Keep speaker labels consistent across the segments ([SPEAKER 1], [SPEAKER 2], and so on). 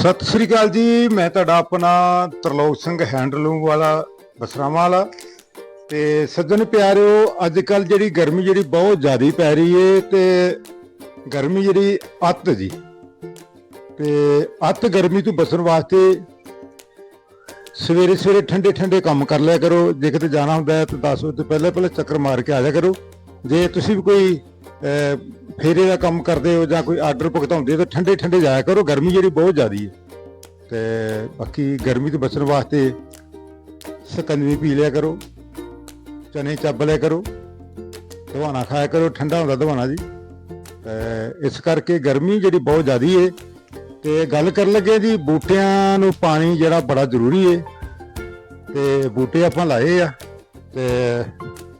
[SPEAKER 1] ਸਤਿ ਸ੍ਰੀ ਅਕਾਲ ਜੀ, ਮੈਂ ਤੁਹਾਡਾ ਆਪਣਾ ਤਰਲੋਕ ਸਿੰਘ ਹੈਂਡਲੂਮ ਵਾਲਾ ਬਸਰਾਵਾਂ ਵਾਲਾ। ਤੇ ਸੱਜਣ ਪਿਆਰਿਓ ਅੱਜ ਕੱਲ ਜਿਹੜੀ ਗਰਮੀ ਜਿਹੜੀ ਬਹੁਤ ਜ਼ਿਆਦਾ ਪੈ ਰਹੀ ਏ ਤੇ ਗਰਮੀ ਜਿਹੜੀ ਅੱਤ ਜੀ। ਤੇ ਅੱਤ ਗਰਮੀ ਤੋਂ ਬਚਣ ਵਾਸਤੇ ਸਵੇਰੇ ਸਵੇਰੇ ਠੰਡੇ ਠੰਡੇ ਕੰਮ ਕਰ ਲਿਆ ਕਰੋ। ਜੇ ਕਿਤੇ ਜਾਣਾ ਹੁੰਦਾ ਹੈ ਤਾਂ 10 ਵਜੇ ਤੋਂ ਪਹਿਲੇ ਪਹਿਲੇ ਚੱਕਰ ਮਾਰ ਕੇ ਆ ਜਾ ਕਰੋ। ਜੇ ਤੁਸੀਂ ਵੀ ਕੋਈ ਫੇਰੇ ਦਾ ਕੰਮ ਕਰਦੇ ਹੋ ਜਾਂ ਕੋਈ ਆਰਡਰ ਭੁਗਤਾਉਂਦੇ ਹੋ ਤਾਂ ਠੰਡੇ ਠੰਡੇ ਜਾਇਆ ਕਰੋ, ਗਰਮੀ ਜਿਹੜੀ ਬਹੁਤ ਜ਼ਿਆਦੀ ਹੈ। ਤੇ ਬਾਕੀ ਗਰਮੀ ਤੋਂ ਬਚਣ ਵਾਸਤੇ ਸਕੰਜਵੀ ਪੀ ਲਿਆ ਕਰੋ, ਚਨੇ ਚੱਬ ਲਿਆ ਕਰੋ ਦਵਾਨਾ ਖਾਇਆ ਕਰੋ, ਠੰਡਾ ਹੁੰਦਾ ਦਵਾਨਾ ਜੀ। ਇਸ ਕਰਕੇ ਗਰਮੀ ਜਿਹੜੀ ਬਹੁਤ ਜ਼ਿਆਦੀ ਹੈ। ਤੇ ਗੱਲ ਕਰਨ ਲੱਗੇ ਜੀ, ਬੂਟਿਆਂ ਨੂੰ ਪਾਣੀ ਜਿਹੜਾ ਬੜਾ ਜ਼ਰੂਰੀ ਹੈ। ਤੇ ਬੂਟੇ ਆਪਾਂ ਲਾਏ ਆ। ਤੇ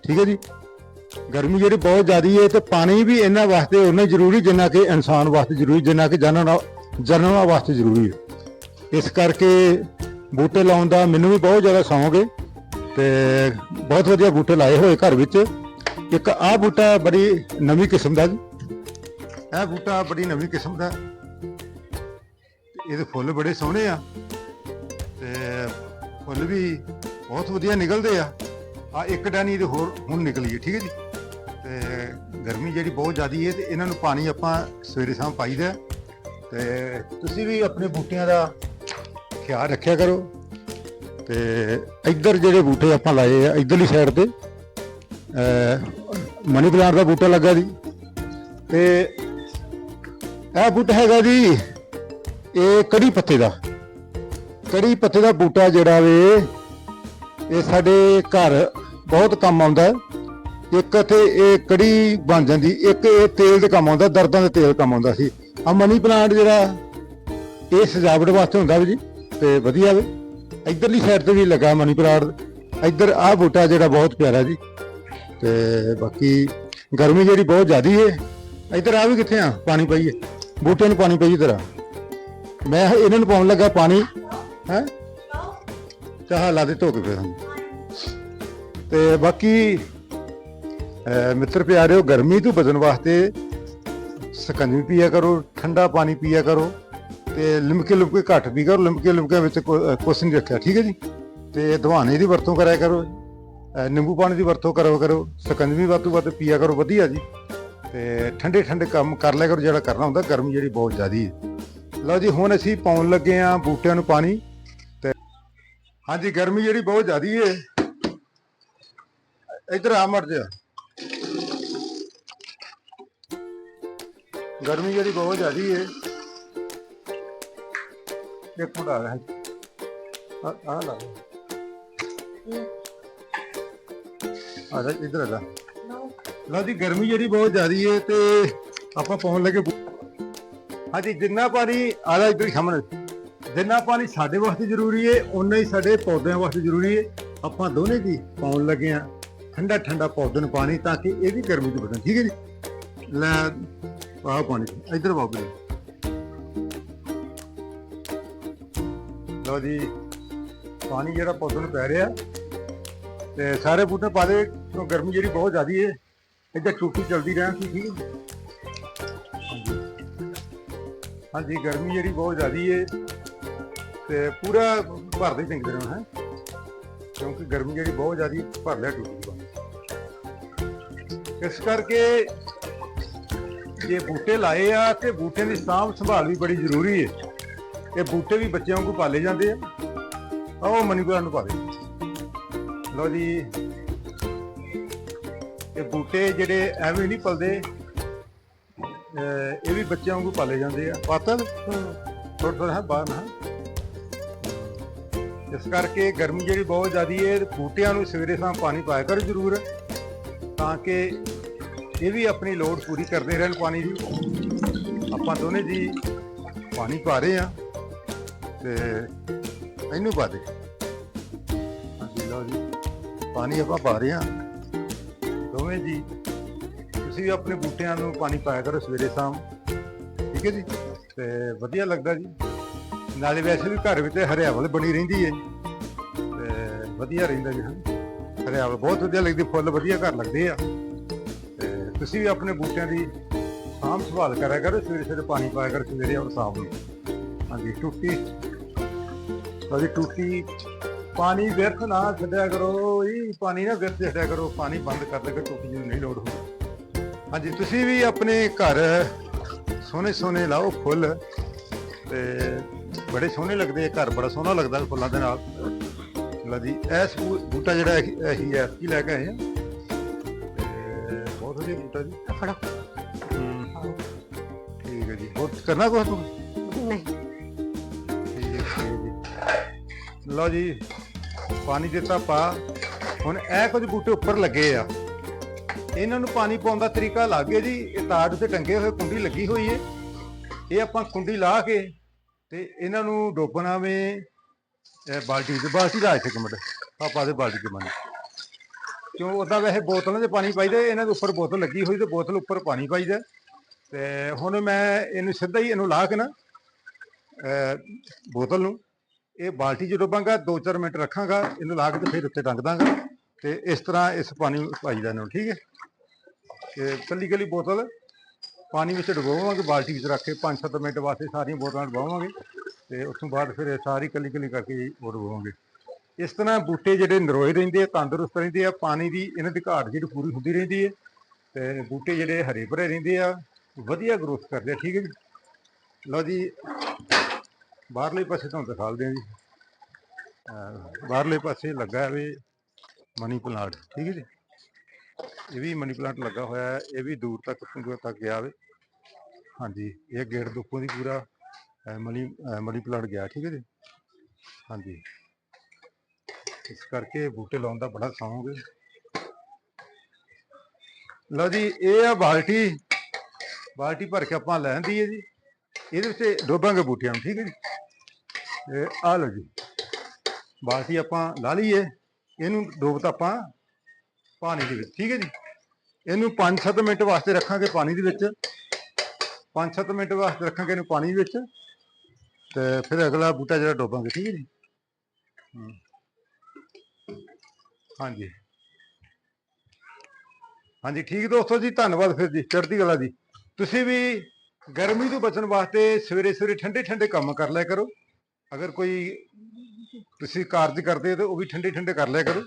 [SPEAKER 1] ਠੀਕ ਹੈ ਜੀ। ਗਰਮੀ ਜਿਹੜੀ ਬਹੁਤ ਜ਼ਿਆਦੀ ਹੈ ਤੇ ਪਾਣੀ ਵੀ ਇਹਨਾਂ ਵਾਸਤੇ ਉਨਾ ਜ਼ਰੂਰੀ ਜਿੰਨਾ ਕਿ ਇਨਸਾਨ ਵਾਸਤੇ ਜ਼ਰੂਰੀ, ਜਿੰਨਾ ਕਿ ਜਾਨਵਰਾਂ ਜਾਨਵਰਾਂ ਵਾਸਤੇ ਜ਼ਰੂਰੀ ਹੈ। ਇਸ ਕਰਕੇ ਬੂਟੇ ਲਾਉਣ ਦਾ ਮੈਨੂੰ ਵੀ ਬਹੁਤ ਜ਼ਿਆਦਾ ਸ਼ੌਂਕ ਹੈ ਤੇ ਬਹੁਤ ਵਧੀਆ ਬੂਟੇ ਲਾਏ ਹੋਏ ਘਰ ਵਿੱਚ। ਇੱਕ ਆਹ ਬੂਟਾ ਬੜੀ ਨਵੀਂ ਕਿਸਮ ਦਾ ਜੀ। ਇਹ ਬੂਟਾ ਬੜੀ ਨਵੀਂ ਕਿਸਮ ਦਾ। ਇਹਦੇ ਫੁੱਲ ਬੜੇ ਸੋਹਣੇ ਆ ਤੇ ਫੁੱਲ ਵੀ ਬਹੁਤ ਵਧੀਆ ਨਿਕਲਦੇ ਆ। ਆ ਇੱਕ ਡੈਨੀ ਇਹਦੇ ਹੋਰ ਹੁਣ ਨਿਕਲੀ ਹੈ ਠੀਕ ਹੈ ਜੀ। ਤੇ ਗਰਮੀ ਜਿਹੜੀ ਬਹੁਤ ਜ਼ਿਆਦੀ ਹੈ ਤੇ ਇਹਨਾਂ ਨੂੰ ਪਾਣੀ ਆਪਾਂ ਸਵੇਰੇ ਸ਼ਾਮ ਪਾਈਦਾ ਹੈ। ਤੇ ਤੁਸੀਂ ਵੀ ਆਪਣੇ ਬੂਟਿਆਂ ਦਾ ਖਿਆਲ ਰੱਖਿਆ ਕਰੋ। ਤੇ ਇੱਧਰ ਜਿਹੜੇ ਬੂਟੇ ਆਪਾਂ ਲਾਏ ਆ, ਇੱਧਰਲੀ ਸਾਈਡ ਤੇ ਮਨੀ ਪਲਾਂਟ ਦਾ ਬੂਟਾ ਲੱਗਾ ਜੀ। ਤੇ ਇਹ ਬੂਟਾ ਹੈਗਾ ਜੀ, ਇਹ ਕੜੀ ਪੱਤੇ ਦਾ। ਕੜੀ ਪੱਤੇ ਦਾ ਬੂਟਾ ਜਿਹੜਾ ਵੇ, ਇਹ ਸਾਡੇ ਘਰ ਬਹੁਤ ਕੰਮ ਆਉਂਦਾ ਇੱਕ ਤੇ ਇਹ ਕੜੀ ਬਣ ਜਾਂਦੀ, ਇੱਕ ਇਹ ਤੇਲ ਦੇ ਕੰਮ ਆਉਂਦਾ, ਦਰਦਾਂ ਦੇ ਤੇਲ ਕੰਮ ਆਉਂਦਾ ਸੀ। ਆ ਮਨੀ ਪਲਾਂਟ ਜਿਹੜਾ, ਇਹ ਸਜਾਵਟ ਵਾਸਤੇ ਹੁੰਦਾ ਵੀ ਜੀ, ਤੇ ਵਧੀਆ ਵੇ। ਇਧਰਲੀ ਸਾਈਡ ਤੇ ਵੀ ਲੱਗਾ ਮਨੀ ਪਲਾਂਟ। ਇੱਧਰ ਆਹ ਬੂਟਾ ਜਿਹੜਾ ਬਹੁਤ ਪਿਆਰਾ ਜੀ। ਤੇ ਬਾਕੀ ਗਰਮੀ ਜਿਹੜੀ ਬਹੁਤ ਜ਼ਿਆਦੀ ਹੈ ਇੱਧਰ ਆ ਵੀ ਕਿੱਥੇ ਆ? ਪਾਣੀ ਪਈਏ ਬੂਟੇ ਨੂੰ ਪਾਣੀ ਪਾਈਏ ਤੇਰਾ ਮੈਂ ਇਹਨਾਂ ਨੂੰ ਪਾਉਣ ਲੱਗਾ ਪਾਣੀ। ਹੈ? ਚਾਹ ਲਾ ਦੇ, ਧੋ ਕੇ ਫਿਰ ਹੁਣ। ਤੇ ਬਾਕੀ, ਅਹ, ਮਿੱਤਰ ਪਿਆਰਿਓ, ਗਰਮੀ ਤੋਂ ਬਚਣ ਵਾਸਤੇ ਸਕੰਜਵੀ ਪੀਆ ਕਰੋ, ਠੰਡਾ ਪਾਣੀ ਪੀਆ ਕਰੋ ਤੇ ਲਿਮਕੇ ਲਿਮਕੇ ਘੱਟ ਪੀ ਕਰੋ, ਲਿਮਕੇ ਲਿਮਕੇ ਵਿੱਚ ਕੋ- ਕੁਛ ਨਹੀਂ ਰੱਖਿਆ, ਠੀਕ ਹੈ ਜੀ? ਤੇ ਦਵਾਨੇ ਦੀ ਵਰਤੋਂ ਕਰਿਆ ਕਰੋ ਨਿੰਬੂ ਪਾਣੀ ਦੀ ਵਰਤੋਂ ਕਰੋ ਕਰੋ, ਸਕੰਜਵੀ ਵੱਧ ਤੋਂ ਵੱਧ ਪੀਆ ਕਰੋ, ਵਧੀਆ ਜੀ। ਤੇ ਠੰਡੇ ਠੰਡੇ ਕੰਮ ਕਰ ਲਿਆ ਕਰੋ, ਜਿਹੜਾ ਕਰਨਾ ਹੁੰਦਾ, ਗਰਮੀ ਜਿਹੜੀ ਬਹੁਤ ਜ਼ਿਆਦੀ ਹੈ। ਲਓ ਜੀ, ਹੁਣ ਅਸੀਂ ਪਾਉਣ ਲੱਗੇ ਆ ਬੂਟਿਆਂ ਨੂੰ ਪਾਣੀ ਤੇ, ਹਾਂਜੀ, ਗਰਮੀ ਜਿਹੜੀ ਬਹੁਤ ਜ਼ਿਆਦੀ ਹੈ ਇੱਧਰ ਆ ਮਰ ਜਾ। ਗਰਮੀ ਜਿਹੜੀ ਬਹੁਤ ਜ਼ਿਆਦੀ ਹੈ ਇੱਕ ਮਿੰਟ ਆ ਰਿਹਾ ਆ ਆ ਲਾ। ਆ ਜਾ, ਇੱਧਰ ਆ ਜਾ। ਲਓ ਜੀ, ਗਰਮੀ ਜਿਹੜੀ ਬਹੁਤ ਜ਼ਿਆਦੀ ਹੈ ਤੇ ਆਪਾਂ ਪਾਉਣ ਲੱਗੇ ਹਾਂਜੀ, ਜਿੰਨਾ ਪਾਣੀ, ਆ ਜਾ ਇੱਧਰ ਹੀ ਸਾਹਮਣੇ। ਜਿੰਨਾ ਪਾਣੀ ਸਾਡੇ ਵਾਸਤੇ ਜ਼ਰੂਰੀ ਹੈ ਉਨਾ ਹੀ ਸਾਡੇ ਪੌਦਿਆਂ ਵਾਸਤੇ ਜ਼ਰੂਰੀ ਹੈ ਆਪਾਂ ਦੋਨੇ ਦੀ ਪਾਉਣ ਲੱਗੇ ਆ। ਠੰਡਾ ਠੰਡਾ ਪੌਦੇ ਨੂੰ ਪਾਣੀ ਤਾਂ ਕਿ ਇਹ ਵੀ ਗਰਮੀ ਤੋਂ ਬਚਣ ਠੀਕ ਹੈ ਜੀ? ਲੈ, ਆਹ ਪਾਣੀ, ਇੱਧਰ ਪਾਓ ਜੀ ਲਓ ਜੀ, ਪਾਣੀ ਜਿਹੜਾ ਪੌਦੇ ਨੂੰ ਪੈ ਰਿਹਾ, ਤੇ ਸਾਰੇ ਬੂਟੇ ਪਾ ਦੇ, ਕਿਉਂ ਗਰਮੀ ਜਿਹੜੀ ਬਹੁਤ ਜ਼ਿਆਦੀ ਹੈ ਇੱਧਰ ਟੂਟੀ ਚੱਲਦੀ ਰਹਿਣ ਠੀਕ ਹਾਂਜੀ। ਗਰਮੀ ਜਿਹੜੀ ਬਹੁਤ ਜ਼ਿਆਦੀ ਹੈ ਤੇ ਪੂਰਾ ਭਰਦੇ ਚੰਗੇ ਰਹਿਣਾ ਹੈ। ਕਿਉਂਕਿ ਗਰਮੀ ਜਿਹੜੀ ਬਹੁਤ ਜ਼ਿਆਦੀ ਭਰ ਲਿਆ ਟੂਟੀ ਇਸ ਕਰਕੇ ਜੇ ਬੂਟੇ ਲਾਏ ਆ ਤੇ ਬੂਟੇ ਦੀ ਸਾਂਭ ਸੰਭਾਲ ਵੀ ਬੜੀ ਜ਼ਰੂਰੀ ਹੈ। ਇਹ ਬੂਟੇ ਵੀ ਬੱਚਿਆਂ ਵਾਂਗੂ ਪਾਲੇ ਜਾਂਦੇ ਆ। ਆਓ ਮਨੀ ਪਲਾਂਟ ਨੂੰ ਪਾ ਦੇ ਲਓ ਜੀ। ਇਹ ਬੂਟੇ ਜਿਹੜੇ ਐਵੇਂ ਨਹੀਂ ਪਲਦੇ। ਇਹ ਵੀ ਬੱਚਿਆਂ ਵਾਂਗੂ ਪਾਲੇ ਜਾਂਦੇ ਆ। ਪਾਤਲ? ਥੋੜਾ ਥੋੜਾ ਬਾਹਰ ਨਾ। ਇਸ ਕਰਕੇ ਗਰਮੀ ਜਿਹੜੀ ਬਹੁਤ ਜ਼ਿਆਦੀ ਹੈ, ਬੂਟਿਆਂ ਨੂੰ ਸਵੇਰੇ ਸ਼ਾਮ ਪਾਣੀ ਪਾਇਆ ਕਰੋ ਜ਼ਰੂਰ, ਤਾਂ ਕਿ ਇਹ ਵੀ ਆਪਣੀ ਲੋੜ ਪੂਰੀ ਕਰਦੇ ਰਹਿਣ ਪਾਣੀ ਦੀ। ਆਪਾਂ ਦੋਨੇ ਜੀ ਪਾਣੀ ਪਾ ਰਹੇ ਆ ਤੇ ਇਹਨੂੰ ਪਾ ਦੇ। ਹਾਂਜੀ, ਲਓ ਜੀ, ਪਾਣੀ ਆਪਾਂ ਪਾ ਰਹੇ ਆ ਦੋਵੇਂ ਜੀ, ਤੁਸੀਂ ਵੀ ਆਪਣੇ ਬੂਟਿਆਂ ਨੂੰ ਪਾਣੀ ਪਾਇਆ ਕਰੋ ਸਵੇਰੇ ਸ਼ਾਮ। ਠੀਕ ਹੈ ਜੀ? ਤੇ ਵਧੀਆ ਲੱਗਦਾ ਜੀ। ਨਾਲੇ ਵੈਸੇ ਵੀ ਘਰ ਵਿੱਚ ਹਰਿਆਵਲ ਬਣੀ ਰਹਿੰਦੀ ਹੈ ਤੇ ਵਧੀਆ ਰਹਿੰਦਾ ਜੀ। ਹਰਿਆਵਲ ਬਹੁਤ ਵਧੀਆ ਲੱਗਦੀ, ਫੁੱਲ ਵਧੀਆ ਘਰ ਲੱਗਦੇ ਆ। ਤੇ ਤੁਸੀਂ ਵੀ ਆਪਣੇ ਬੂਟਿਆਂ ਦੀ ਸਾਂਭ ਸੰਭਾਲ ਕਰਿਆ ਕਰੋ, ਸਵੇਰੇ ਸਵੇਰੇ ਪਾਣੀ ਪਾਇਆ ਕਰੋ, ਸਵੇਰੇ ਔਰ ਸ਼ਾਮ ਨੂੰ। ਹਾਂਜੀ, ਟੁੱਟੀ। ਉਹਦੀ ਟੁੱਟੀ ਪਾਣੀ ਵਿਅਰਥ ਨਾ ਛੱਡਿਆ ਕਰੋ ਇਹ ਪਾਣੀ ਨਾ ਵਿਅਰਥ ਛੱਡਿਆ ਕਰੋ, ਪਾਣੀ ਬੰਦ ਕਰ ਦੇ ਕੇ ਟੁੱਟੀ ਨੂੰ ਨਹੀਂ ਲੋੜ ਹੁੰਦੀ। ਹਾਂਜੀ, ਤੁਸੀਂ ਵੀ ਆਪਣੇ ਘਰ ਸੋਹਣੇ ਸੋਹਣੇ ਲਾਓ ਫੁੱਲ। ਤੇ ਬੜੇ ਸੋਹਣੇ ਲੱਗਦੇ ਆ ਘਰ ਬੜਾ ਸੋਹਣਾ ਲੱਗਦਾ ਫੁੱਲਾਂ ਦੇ ਨਾਲ। ਲਓ ਜੀ ਐਸ ਬੂਟਾ ਜਿਹੜਾ ਇਹੀ ਇਹੀ ਹੈ ਕੀ ਲੈ ਕੇ ਆਏ ਆ। ਬਹੁਤ ਵਧੀਆ ਬੂਟਾ ਜੀ।
[SPEAKER 2] ਫੜੋ।
[SPEAKER 1] ਠੀਕ ਹੈ ਜੀ। ਹੋਰ ਕਰਨਾ ਕੁਛ ਤੂੰ?
[SPEAKER 2] ਨਹੀਂ।
[SPEAKER 1] ਲਓ ਜੀ ਪਾਣੀ ਦਿੱਤਾ ਪਾ ਹੁਣ ਇਹ ਕੁਝ ਬੂਟੇ ਉੱਪਰ ਲੱਗੇ ਆ। ਇਹਨਾਂ ਨੂੰ ਪਾਣੀ ਪਾਉਣ ਦਾ ਤਰੀਕਾ ਲੱਗ ਜੀ। ਇਹ ਤਾਰ ਉੱਤੇ ਟੰਗੇ ਹੋਏ ਕੁੰਡੀ ਲੱਗੀ ਹੋਈ ਏ ਇਹ ਆਪਾਂ ਕੁੰਡੀ ਲਾ ਕੇ ਤੇ ਇਹਨਾਂ ਨੂੰ ਡੋਬਣਾ ਵੇ ਬਾਲਟੀ ਚ ਬਾਲਟੀ ਦਾ ਇੱਕ ਮਿੰਟ ਪਾਪਾ ਦੇ ਬਾਲਟੀ ਚ ਪਾਣੀ ਕਿਉਂ ਉਦਾਂ ਵੈਸੇ ਬੋਤਲਾਂ 'ਚ ਪਾਣੀ ਪਾਈਦਾ, ਇਹਨਾਂ ਦੇ ਉੱਪਰ ਬੋਤਲ ਲੱਗੀ ਹੋਈ ਤੇ ਬੋਤਲ ਉੱਪਰ ਪਾਣੀ ਪਾਈਦਾ। ਤੇ ਹੁਣ ਮੈਂ ਇਹਨੂੰ ਸਿੱਧਾ ਹੀ ਇਹਨੂੰ ਲਾ ਕੇ ਨਾ ਬੋਤਲ ਨੂੰ, ਇਹ ਬਾਲਟੀ 'ਚ ਡੋਬਾਂਗਾ 2-4 ਮਿੰਟ ਰੱਖਾਂਗਾ, ਇਹਨੂੰ ਲਾ ਕੇ ਤੇ ਫਿਰ ਉੱਤੇ ਟੰਗ ਦਾਂਗਾ। ਤੇ ਇਸ ਤਰ੍ਹਾਂ ਇਸ ਪਾਣੀ ਨੂੰ ਪਾਈਦਾ ਇਹਨੂੰ, ਠੀਕ ਹੈ? ਤੇ ਕੱਲੀ ਕੱਲੀ ਬੋਤਲ ਪਾਣੀ ਵਿੱਚ ਡੁਬੋਵਾਂਗੇ, ਬਾਲਟੀ ਵਿੱਚ ਰੱਖ ਕੇ 5-7 ਮਿੰਟ ਵਾਸਤੇ ਸਾਰੀਆਂ ਬੋਤਲਾਂ ਡੁਬੋਵਾਂਗੇ ਤੇ ਉਸ ਤੋਂ ਬਾਅਦ ਫਿਰ ਇਹ ਸਾਰੀ ਕੱਲੀ ਕੱਲੀ ਕਰਕੇ ਉਹ ਡੁਬੋਵਾਂਗੇ। ਇਸ ਤਰ੍ਹਾਂ ਬੂਟੇ ਜਿਹੜੇ ਨਰੋਏ ਰਹਿੰਦੇ ਆ, ਤੰਦਰੁਸਤ ਰਹਿੰਦੇ ਆ, ਪਾਣੀ ਦੀ ਇਹਨਾਂ ਦੀ ਘਾਟ ਜਿਹੜੀ ਪੂਰੀ ਹੁੰਦੀ ਰਹਿੰਦੀ ਹੈ ਤੇ ਬੂਟੇ ਜਿਹੜੇ ਹਰੇ ਭਰੇ ਰਹਿੰਦੇ ਆ, ਵਧੀਆ ਗਰੋਥ ਕਰਦੇ ਆ, ਠੀਕ ਹੈ ਜੀ? ਲਓ ਜੀ, ਬਾਹਰਲੇ ਪਾਸੇ ਤੁਹਾਨੂੰ ਦਿਖਾਲਦੇ ਆ ਜੀ। ਬਾਹਰਲੇ ਪਾਸੇ ਲੱਗਾ ਹੈ ਵੀ ਮਨੀ ਪਲਾਂਟ, ਠੀਕ ਹੈ ਜੀ? ਇਹ ਵੀ ਮਨੀ ਪਲਾਂਟ ਲੱਗਾ ਹੋਇਆ ਹੈ, ਇਹ ਵੀ ਦੂਰ ਤੱਕ ਦੂਰ ਤੱਕ ਗਿਆ ਵੇ ਹਾਂਜੀ, ਇਹ ਗੇਟ ਦੇ ਦੀ ਪੂਰਾ ਮਨੀ ਮਨੀ ਪਲਾਂਟ ਗਿਆ, ਠੀਕ ਹੈ ਜੀ? ਹਾਂਜੀ। ਇਸ ਕਰਕੇ ਬੂਟੇ ਲਾਉਣ ਦਾ ਬੜਾ ਸ਼ੌਂਕ ਹੈ ਲਓ ਜੀ, ਇਹ ਆ ਬਾਲਟੀ ਬਾਲਟੀ ਭਰ ਕੇ ਆਪਾਂ ਲੈ ਆਂਦੀ ਹੈ ਜੀ। ਇਹਦੇ ਵਿੱਚ ਡੋਬਾਂਗੇ ਬੂਟਿਆਂ ਨੂੰ, ਠੀਕ ਹੈ ਜੀ? ਇਹ ਆ ਲਓ ਜੀ, ਬਾਲਟੀ ਆਪਾਂ ਲਾ ਲਈਏ, ਇਹਨੂੰ ਡੋਬਤਾ ਆਪਾਂ ਪਾਣੀ ਦੇ ਵਿੱਚ, ਠੀਕ ਹੈ ਜੀ। ਇਹਨੂੰ 5-7 ਮਿੰਟ ਵਾਸਤੇ ਰੱਖਾਂਗੇ ਪਾਣੀ ਦੇ ਵਿੱਚ। 5-7 ਮਿੰਟ ਵਾਸਤੇ ਰੱਖਾਂਗੇ ਇਹਨੂੰ ਪਾਣੀ ਵਿੱਚ ਤੇ ਫਿਰ ਅਗਲਾ ਬੂਟਾ ਜਿਹੜਾ ਡੋਬਾਂਗੇ, ਠੀਕ ਹੈ ਜੀ। ਹਾਂਜੀ। ਹਾਂਜੀ, ਠੀਕ ਦੋਸਤੋ ਜੀ, ਧੰਨਵਾਦ ਫਿਰ ਜੀ ਚੜ੍ਹਦੀ ਕਲਾ ਜੀ। ਤੁਸੀਂ ਵੀ ਗਰਮੀ ਤੋਂ ਬਚਣ ਵਾਸਤੇ ਸਵੇਰੇ ਸਵੇਰੇ ਠੰਡੇ ਠੰਡੇ ਕੰਮ ਕਰ ਲਿਆ ਕਰੋ। ਅਗਰ ਕੋਈ ਤੁਸੀਂ ਕਾਰਜ ਕਰਦੇ ਹੋ ਤੇ ਉਹ ਵੀ ਠੰਡੇ ਠੰਡੇ ਕਰ ਲਿਆ ਕਰੋ।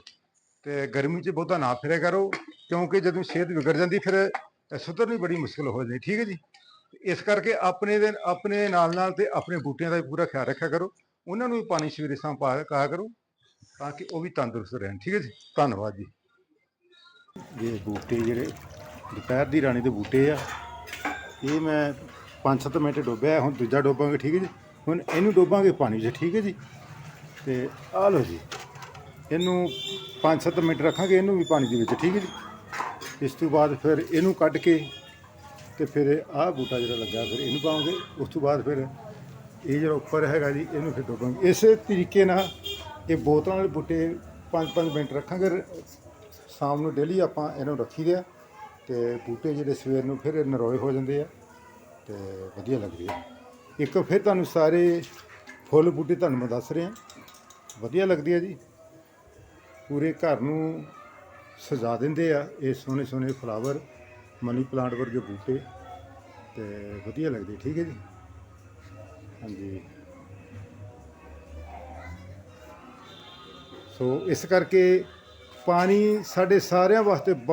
[SPEAKER 1] ਤੇ ਗਰਮੀ 'ਚ ਬਹੁਤਾ ਨਾ ਫਿਰਿਆ ਕਰੋ, ਕਿਉਂਕਿ ਜਦੋਂ ਸਿਹਤ ਵਿਗੜ ਜਾਂਦੀ, ਫਿਰ ਸੁਧਰਨੀ ਬੜੀ ਮੁਸ਼ਕਲ ਹੋ ਜਾਂਦੀ, ਠੀਕ ਹੈ ਜੀ? ਇਸ ਕਰਕੇ ਆਪਣੇ ਦੇ, ਆਪਣੇ ਨਾਲ ਨਾਲ ਤੇ ਆਪਣੇ ਬੂਟਿਆਂ ਦਾ ਵੀ ਪੂਰਾ ਖਿਆਲ ਰੱਖਿਆ ਕਰੋ, ਉਹਨਾਂ ਨੂੰ ਵੀ ਪਾਣੀ ਸਵੇਰੇ ਸ਼ਾਮ ਪਾ ਕਾ ਕਰੋ, ਤਾਂ ਕਿ ਉਹ ਵੀ ਤੰਦਰੁਸਤ ਰਹਿਣ, ਠੀਕ ਹੈ ਜੀ? ਧੰਨਵਾਦ ਜੀ। ਇਹ ਬੂਟੇ ਜਿਹੜੇ, ਦੁਪਹਿਰ ਦੀ ਰਾਣੀ ਦੇ ਬੂਟੇ ਆ, ਇਹ ਮੈਂ 5-7 ਮਿੰਟ ਡੋਬਿਆ, ਹੁਣ ਦੂਜਾ ਡੋਬਾਂਗੇ, ਠੀਕ ਹੈ ਜੀ? ਹੁਣ ਇਹਨੂੰ ਡੋਬਾਂਗੇ ਪਾਣੀ 'ਚ, ਠੀਕ ਹੈ ਜੀ? ਤੇ ਆ ਲਓ ਜੀ। ਇਹਨੂੰ 5-7 ਮਿੰਟ ਰੱਖਾਂਗੇ, ਇਹਨੂੰ ਵੀ ਪਾਣੀ ਦੇ ਵਿੱਚ, ਠੀਕ ਹੈ ਜੀ? ਇਸ ਤੋਂ ਬਾਅਦ ਫਿਰ ਇਹਨੂੰ ਕੱਢ ਕੇ ਤੇ ਫਿਰ ਆਹ ਬੂਟਾ ਜਿਹੜਾ ਲੱਗਾ, ਫਿਰ ਇਹਨੂੰ ਪਾਉਂਗੇ ਉਸ ਤੋਂ ਬਾਅਦ ਫਿਰ ਇਹ ਜਿਹੜਾ ਉੱਪਰ ਹੈਗਾ ਜੀ, ਇਹਨੂੰ ਫਿਰ ਡੋਬਾਂਗੇ। ਇਸੇ ਤਰੀਕੇ ਨਾਲ ਇਹ ਬੋਤਲਾਂ ਵਾਲੇ ਬੂਟੇ 5-5 ਮਿੰਟ ਰੱਖਾਂਗੇ। ਸ਼ਾਮ ਨੂੰ ਡੇਲੀ ਆਪਾਂ ਇਹਨੂੰ ਰੱਖੀਦੇ ਆ ਤੇ ਬੂਟੇ ਜਿਹੜੇ ਸਵੇਰ ਨੂੰ ਫਿਰ ਨਰੋਏ ਹੋ ਜਾਂਦੇ ਆ ਤੇ ਵਧੀਆ ਲੱਗਦੇ ਆ। ਇੱਕ ਫਿਰ ਤੁਹਾਨੂੰ ਸਾਰੇ ਫੁੱਲ ਬੂਟੇ ਤੁਹਾਨੂੰ ਮੈਂ ਦੱਸ ਰਿਹਾ। ਵਧੀਆ ਲੱਗਦੀ ਆ ਜੀ। ਪੂਰੇ ਘਰ ਨੂੰ ਸਜਾ ਦਿੰਦੇ ਆ ਇਹ ਸੋਹਣੇ ਸੋਹਣੇ ਫਲਾਵਰ ਮਨੀ ਪਲਾਂਟ ਵਰਗੇ ਬੂਟੇ ਤੇ ਵਧੀਆ ਲੱਗਦੇ, ਠੀਕ ਹੈ ਜੀ? ਹਾਂਜੀ। ਸੋ ਇਸ ਕਰਕੇ ਪਾਣੀ ਸਾਡੇ ਸਾਰਿਆਂ ਵਾਸਤੇ ਬਹੁਤ